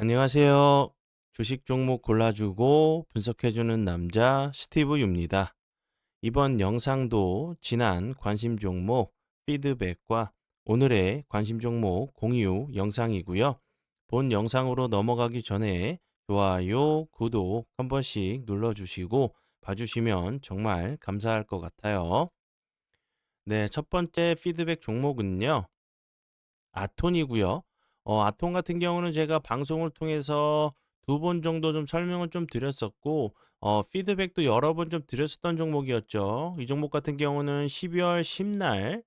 안녕하세요. 주식 종목 골라주고 분석해주는 남자 스티브 유입니다. 이번 영상도 지난 관심 종목 피드백과 오늘의 관심 종목 공유 영상이고요. 본 영상으로 넘어가기 전에 좋아요, 구독 한 번씩 눌러주시고 봐주시면 정말 감사할 것 같아요. 네, 첫 번째 피드백 종목은요. 아톤이고요. 어, 아톤 같은 경우는 제가 방송을 통해서 두 번 정도 좀 설명을 좀 드렸었고, 어, 피드백도 여러 번 좀 드렸었던 종목이었죠. 이 종목 같은 경우는 12월 10날,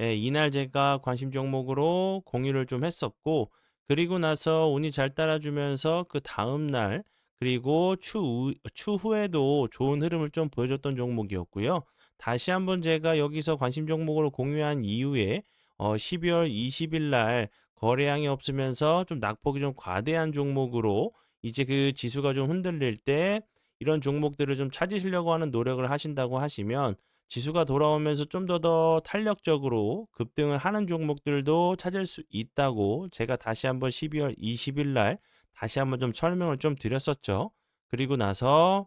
예, 이날 제가 관심 종목으로 공유를 좀 했었고, 그리고 나서 운이 잘 따라주면서 그 다음 날, 그리고 추후, 추후에도 좋은 흐름을 좀 보여줬던 종목이었고요. 다시 한번 제가 여기서 관심 종목으로 공유한 이후에 어, 12월 20일 날 거래량이 없으면서 좀 낙폭이 좀 과대한 종목으로 이제 그 지수가 좀 흔들릴 때 이런 종목들을 좀 찾으시려고 하는 노력을 하신다고 하시면 지수가 돌아오면서 좀더더 탄력적으로 급등을 하는 종목들도 찾을 수 있다고 제가 다시 한번 12월 20일 날 다시 한번 좀 설명을 좀 드렸었죠. 그리고 나서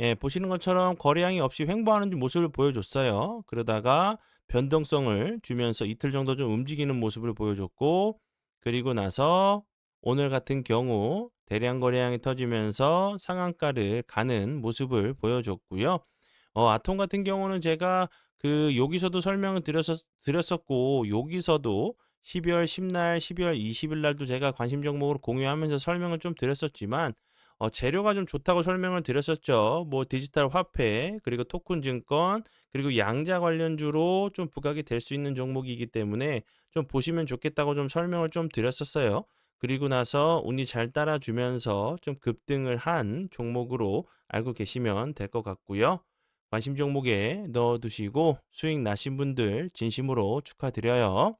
예, 보시는 것처럼 거래량이 없이 횡보하는 모습을 보여줬어요. 그러다가 변동성을 주면서 이틀 정도 좀 움직이는 모습을 보여줬고, 그리고 나서 오늘 같은 경우 대량 거래량이 터지면서 상한가를 가는 모습을 보여줬고요. 어, 아톰 같은 경우는 제가 그 여기서도 설명을 드렸었, 드렸었고, 여기서도 12월 10날, 12월 20일 날도 제가 관심 종목으로 공유하면서 설명을 좀 드렸었지만, 어, 재료가 좀 좋다고 설명을 드렸었죠. 뭐 디지털 화폐, 그리고 토큰 증권, 그리고 양자 관련주로 좀 부각이 될 수 있는 종목이기 때문에 좀 보시면 좋겠다고 좀 설명을 좀 드렸었어요. 그리고 나서 운이 잘 따라주면서 좀 급등을 한 종목으로 알고 계시면 될 것 같고요. 관심 종목에 넣어두시고 수익 나신 분들 진심으로 축하드려요.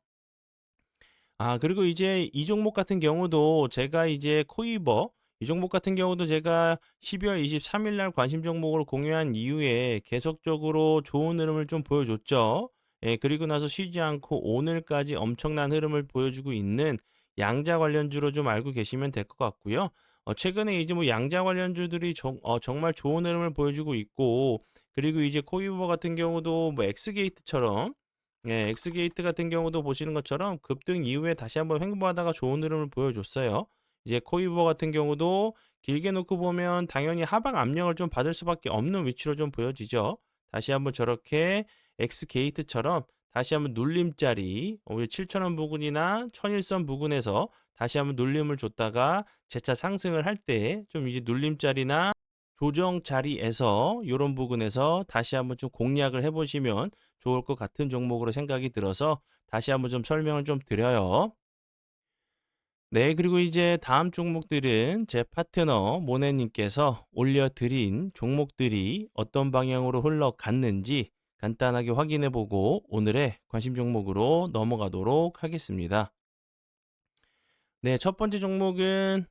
아, 그리고 이제 이 종목 같은 경우도 제가 이제 코이버 이 종목 같은 경우도 제가 12월 23일 날 관심 종목으로 공유한 이후에 계속적으로 좋은 흐름을 좀 보여줬죠. 예, 그리고 나서 쉬지 않고 오늘까지 엄청난 흐름을 보여주고 있는 양자 관련주로 좀 알고 계시면 될 것 같고요. 어, 최근에 이제 뭐 양자 관련주들이 정, 어, 정말 좋은 흐름을 보여주고 있고, 그리고 이제 코이버 같은 경우도 뭐 엑스게이트처럼, 예, 엑스게이트 같은 경우도 보시는 것처럼 급등 이후에 다시 한번 횡보하다가 좋은 흐름을 보여줬어요. 이제 코이버 같은 경우도 길게 놓고 보면 당연히 하방 압력을 좀 받을 수밖에 없는 위치로 좀 보여지죠. 다시 한번 저렇게 X 게이트처럼 다시 한번 눌림자리 우리 7,000원 부근이나 1,001선 부근에서 다시 한번 눌림을 줬다가 재차 상승을 할 때 좀 이제 눌림자리나 조정 자리에서 이런 부분에서 다시 한번 좀 공략을 해보시면 좋을 것 같은 종목으로 생각이 들어서 다시 한번 좀 설명을 좀 드려요. 네, 그리고 이제 다음 종목들은 제 파트너 모네님께서 올려드린 종목들이 어떤 방향으로 흘러갔는지 간단하게 확인해 보고 오늘의 관심 종목으로 넘어가도록 하겠습니다. 네, 첫 번째 종목은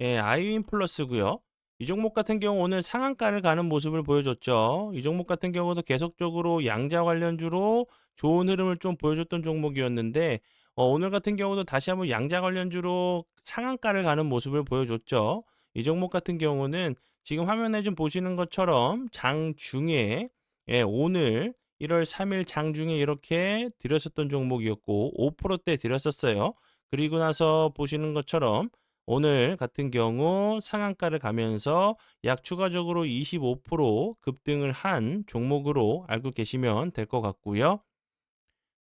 예, 아이윈 플러스고요. 이 종목 같은 경우 오늘 상한가를 가는 모습을 보여줬죠. 이 종목 같은 경우도 계속적으로 양자 관련주로 좋은 흐름을 좀 보여줬던 종목이었는데 어, 오늘 같은 경우도 다시 한번 양자 관련주로 상한가를 가는 모습을 보여줬죠. 이 종목 같은 경우는 지금 화면에 좀 보시는 것처럼 장중에 예, 오늘 1월 3일 장중에 이렇게 드렸었던 종목이었고 5%대 드렸었어요. 그리고 나서 보시는 것처럼 오늘 같은 경우 상한가를 가면서 약 추가적으로 25% 급등을 한 종목으로 알고 계시면 될 것 같고요.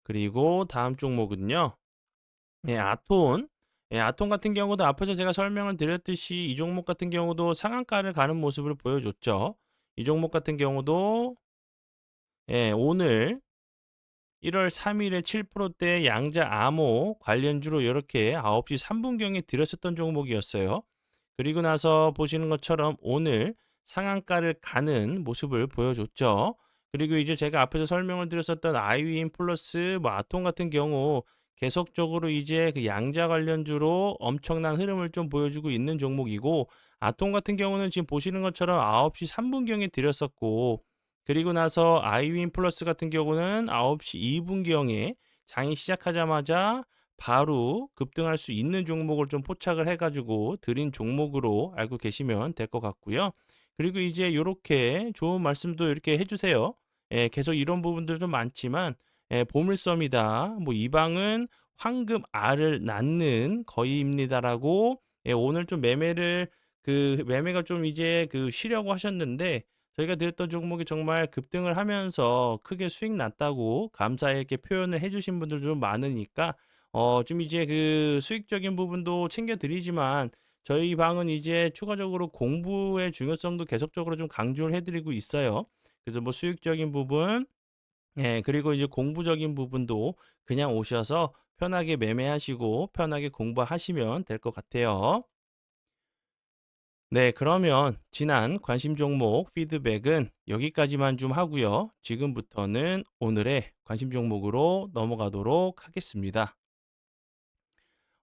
그리고 다음 종목은요. 예, 아톤. 예, 아톤 같은 경우도 앞에서 제가 설명을 드렸듯이 이 종목 같은 경우도 상한가를 가는 모습을 보여줬죠. 이 종목 같은 경우도 예, 오늘 1월 3일에 7%대 양자 암호 관련주로 이렇게 9시 3분경에 드렸었던 종목이었어요. 그리고 나서 보시는 것처럼 오늘 상한가를 가는 모습을 보여줬죠. 그리고 이제 제가 앞에서 설명을 드렸었던 아이윈 플러스 뭐 아톰 같은 경우 계속적으로 이제 그 양자 관련주로 엄청난 흐름을 좀 보여주고 있는 종목이고 아톰 같은 경우는 지금 보시는 것처럼 9시 3분경에 드렸었고 그리고 나서 아이윈 플러스 같은 경우는 9시 2분경에 장이 시작하자마자 바로 급등할 수 있는 종목을 좀 포착을 해가지고 드린 종목으로 알고 계시면 될 것 같고요. 그리고 이제 요렇게 좋은 말씀도 이렇게 해주세요. 예, 계속 이런 부분들 좀 많지만 예, 보물섬이다. 뭐 이 방은 황금 알을 낳는 거의입니다라고 예, 오늘 좀 매매를 그 매매가 좀 이제 그 쉬려고 하셨는데 저희가 드렸던 종목이 정말 급등을 하면서 크게 수익 났다고 감사에 이렇게 표현을 해주신 분들 좀 많으니까 어, 좀 이제 그 수익적인 부분도 챙겨드리지만 저희 방은 이제 추가적으로 공부의 중요성도 계속적으로 좀 강조를 해드리고 있어요. 그래서 뭐 수익적인 부분, 예, 그리고 이제 공부적인 부분도 그냥 오셔서 편하게 매매하시고 편하게 공부하시면 될 것 같아요. 네, 그러면 지난 관심 종목 피드백은 여기까지만 좀 하고요. 지금부터는 오늘의 관심 종목으로 넘어가도록 하겠습니다.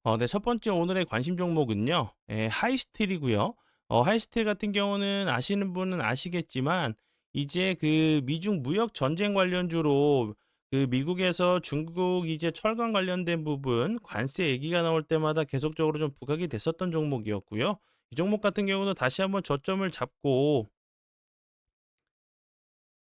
어, 네, 첫 번째 오늘의 관심 종목은요, 예, 하이스틸이고요. 어, 하이스틸 같은 경우는 아시는 분은 아시겠지만 이제 그 미중 무역 전쟁 관련주로 그 미국에서 중국 이제 철강 관련된 부분 관세 얘기가 나올 때마다 계속적으로 좀 부각이 됐었던 종목이었고요. 이 종목 같은 경우는 다시 한번 저점을 잡고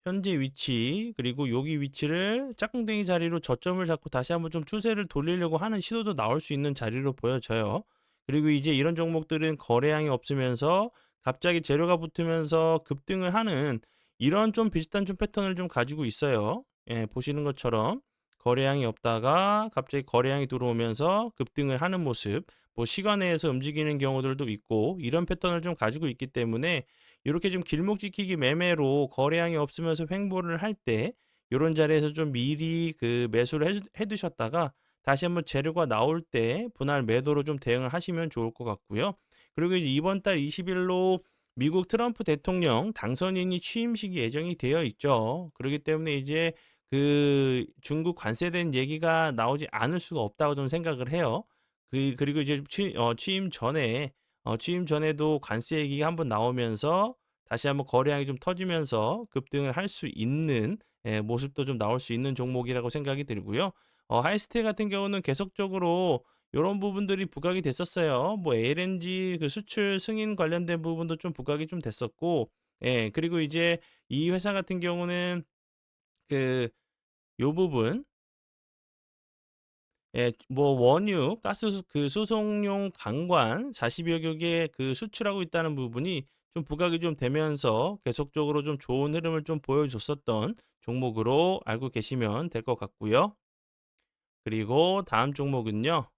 현재 위치 그리고 여기 위치를 짝꿍댕이 자리로 저점을 잡고 다시 한번 좀 추세를 돌리려고 하는 시도도 나올 수 있는 자리로 보여져요. 그리고 이제 이런 종목들은 거래량이 없으면서 갑자기 재료가 붙으면서 급등을 하는 이런 좀 비슷한 좀 패턴을 좀 가지고 있어요. 예, 보시는 것처럼 거래량이 없다가 갑자기 거래량이 들어오면서 급등을 하는 모습, 뭐 시간 내에서 움직이는 경우들도 있고 이런 패턴을 좀 가지고 있기 때문에 이렇게 좀 길목 지키기 매매로 거래량이 없으면서 횡보를 할 때 이런 자리에서 좀 미리 그 매수를 해, 해두셨다가 다시 한번 재료가 나올 때 분할 매도로 좀 대응을 하시면 좋을 것 같고요. 그리고 이번 달 20일로 미국 트럼프 대통령 당선인이 취임식이 예정이 되어 있죠. 그렇기 때문에 이제 그 중국 관세된 얘기가 나오지 않을 수가 없다고 좀 생각을 해요. 그 그리고 이제 취, 어, 취임 전에 어, 취임 전에도 관세 얘기가 한번 나오면서 다시 한번 거래량이 좀 터지면서 급등을 할 수 있는 예, 모습도 좀 나올 수 있는 종목이라고 생각이 들고요. 어, 하이스테 같은 경우는 계속적으로 이런 부분들이 부각이 됐었어요. 뭐 LNG 그 수출 승인 관련된 부분도 좀 부각이 좀 됐었고, 예, 그리고 이제 이 회사 같은 경우는 그 요 부분 예, 뭐 원유, 가스 수- 그 수송용 강관 40여 개그 수출하고 있다는 부분이 좀 부각이 좀 되면서 계속적으로 좀 좋은 흐름을 좀 보여줬었던 종목으로 알고 계시면 될 것 같고요. 그리고 다음 종목은요.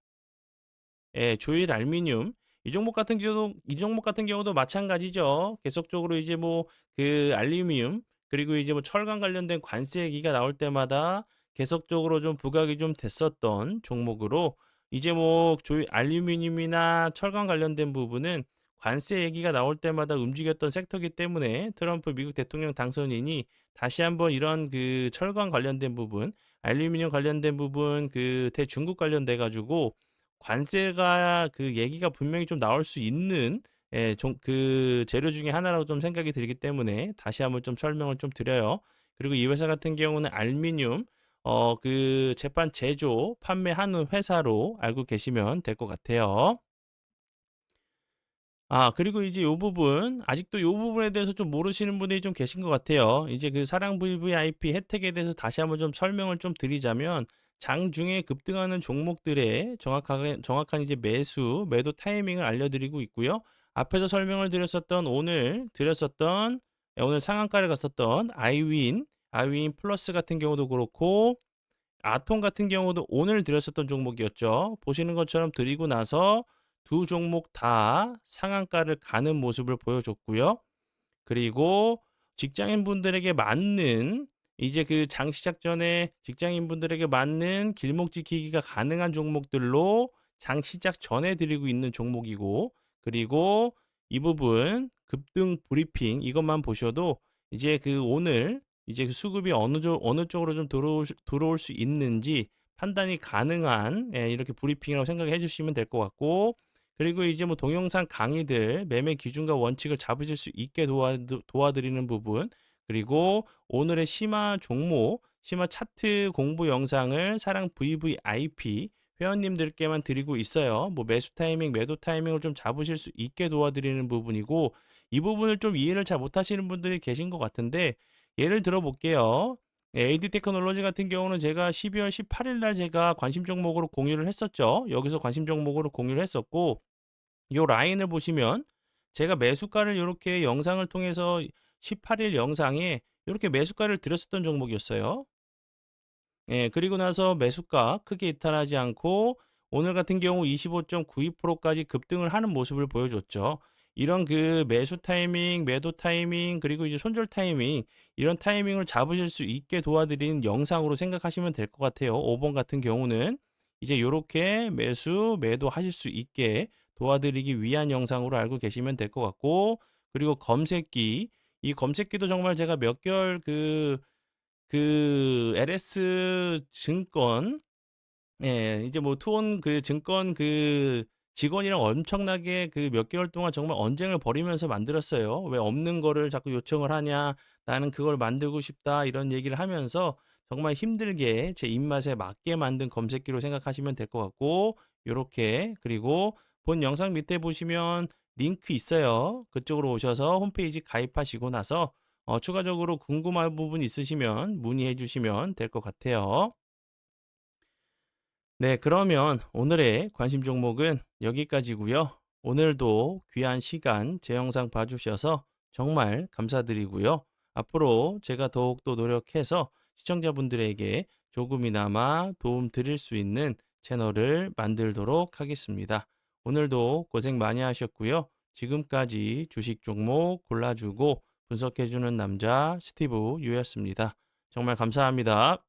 예, 조일 알미늄. 이 종목 같은 경우도 이 종목 같은 경우도 마찬가지죠. 계속적으로 이제 뭐 그 알루미늄 그리고 이제 뭐 철강 관련된 관세 얘기가 나올 때마다 계속적으로 좀 부각이 좀 됐었던 종목으로 이제 뭐 조일 알루미늄이나 철강 관련된 부분은 관세 얘기가 나올 때마다 움직였던 섹터이기 때문에 트럼프 미국 대통령 당선인이 다시 한번 이런 그 철강 관련된 부분, 알루미늄 관련된 부분, 그 대중국 관련돼 가지고 관세가 그 얘기가 분명히 좀 나올 수 있는 예, 좀 그 재료 중에 하나라고 좀 생각이 들기 때문에 다시 한번 좀 설명을 좀 드려요. 그리고 이 회사 같은 경우는 알미늄 어, 그 제판 제조 판매하는 회사로 알고 계시면 될 것 같아요. 아, 그리고 이제 요 부분, 아직도 요 부분에 대해서 좀 모르시는 분들이 좀 계신 것 같아요. 이제 그 사랑 VVIP 혜택에 대해서 다시 한번 좀 설명을 좀 드리자면, 장중에 급등하는 종목들의 정확하게, 정확한 이제 매수, 매도 타이밍을 알려드리고 있고요. 앞에서 설명을 드렸었던 오늘, 드렸었던, 예, 오늘 상한가를 갔었던 아이윈, 아이윈 플러스 같은 경우도 그렇고, 아톰 같은 경우도 오늘 드렸었던 종목이었죠. 보시는 것처럼 드리고 나서 두 종목 다 상한가를 가는 모습을 보여줬고요. 그리고 직장인 분들에게 맞는 이제 그 장 시작 전에 직장인분들에게 맞는 길목 지키기가 가능한 종목들로 장 시작 전에 드리고 있는 종목이고 그리고 이 부분 급등 브리핑 이것만 보셔도 이제 그 오늘 이제 그 수급이 어느 쪽 어느 쪽으로 좀 들어올, 수- 들어올 수 있는지 판단이 가능한 예, 이렇게 브리핑이라고 생각해 주시면 될 것 같고 그리고 이제 뭐 동영상 강의들 매매 기준과 원칙을 잡으실 수 있게 도와, 도와드리는 부분 그리고 오늘의 심화 종목 심화 차트 공부 영상을 사랑 VVIP 회원님들께만 드리고 있어요. 뭐 매수 타이밍, 매도 타이밍을 좀 잡으실 수 있게 도와드리는 부분이고 이 부분을 좀 이해를 잘 못하시는 분들이 계신 것 같은데 예를 들어 볼게요. AD 테크놀로지 같은 경우는 제가 12월 18일 날 제가 관심 종목으로 공유를 했었죠. 여기서 관심 종목으로 공유를 했었고 요 라인을 보시면 제가 매수가를 이렇게 영상을 통해서 18일 영상에 이렇게 매수가를 드렸었던 종목이었어요. 예, 그리고 나서 매수가 크게 이탈하지 않고 오늘 같은 경우 25.92%까지 급등을 하는 모습을 보여줬죠. 이런 그 매수 타이밍, 매도 타이밍, 그리고 이제 손절 타이밍, 이런 타이밍을 잡으실 수 있게 도와드리는 영상으로 생각하시면 될 것 같아요. 5번 같은 경우는 이제 이렇게 매수, 매도 하실 수 있게 도와드리기 위한 영상으로 알고 계시면 될 것 같고, 그리고 검색기, 이 검색기도 정말 제가 몇 개월 그 그 LS 증권 예 이제 뭐 투혼 그 증권 그 직원이랑 엄청나게 그 몇 개월 동안 정말 언쟁을 벌이면서 만들었어요. "왜 없는 거를 자꾸 요청을 하냐. 나는 그걸 만들고 싶다." 이런 얘기를 하면서 정말 힘들게 제 입맛에 맞게 만든 검색기로 생각하시면 될 것 같고 요렇게 그리고 본 영상 밑에 보시면 링크 있어요. 그쪽으로 오셔서 홈페이지 가입하시고 나서 어 추가적으로 궁금한 부분 있으시면 문의해 주시면 될 것 같아요. 네, 그러면 오늘의 관심 종목은 여기까지고요. 오늘도 귀한 시간 제 영상 봐주셔서 정말 감사드리고요. 앞으로 제가 더욱더 노력해서 시청자분들에게 조금이나마 도움 드릴 수 있는 채널을 만들도록 하겠습니다. 오늘도 고생 많이 하셨고요. 지금까지 주식 종목 골라주고 분석해주는 남자 스티브 유였습니다. 정말 감사합니다.